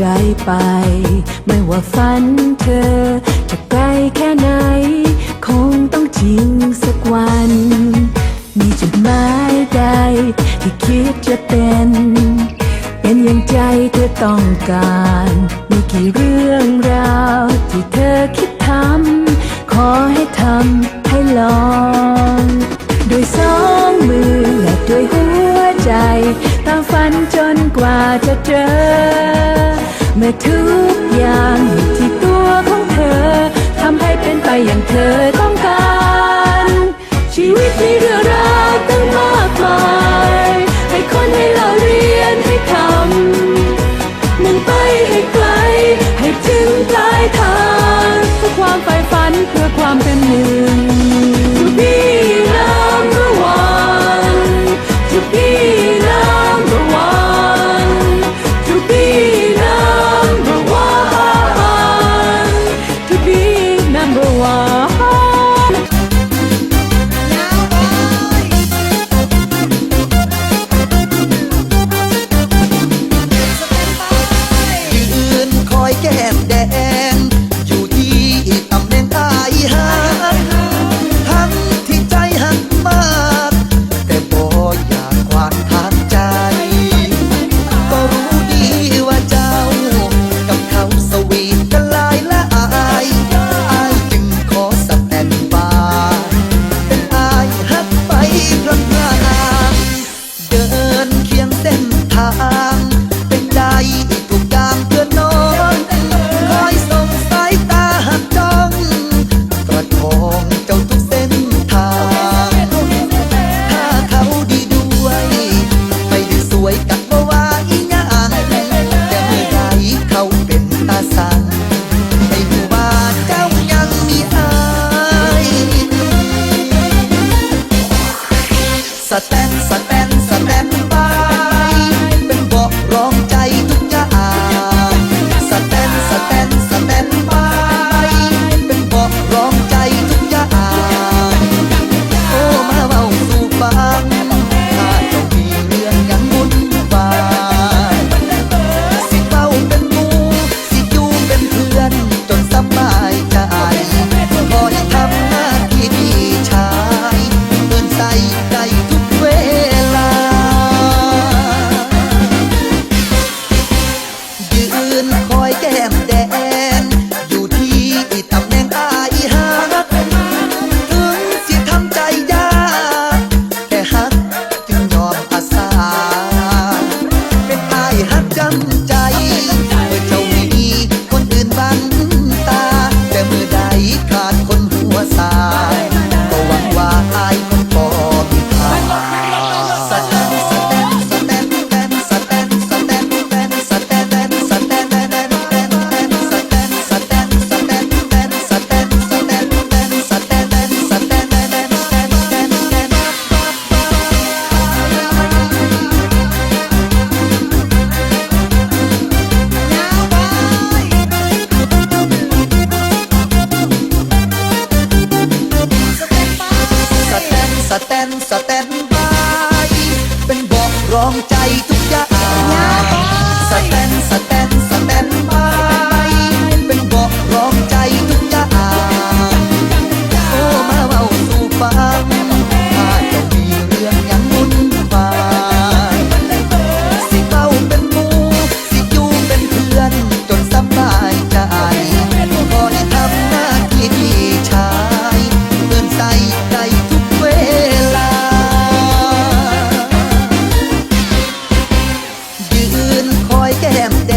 ใจไป ไม่ว่าฝันเธอ จะไกลแค่ไหน คงต้องจริงสักวัน มีจุดหมายใด ที่คิดจะเป็น เป็นอย่างใจเธอต้องการ มีกี่เรื่องราว ที่เธอคิดทำ ขอให้ทำให้ลองด้วยสองมือและด้วยหัวใจตามฝันจนกว่าจะเจอ เมื่อทุกอย่างที่ตัวของเธอทำให้เป็นไปอย่างเธอต้องการ them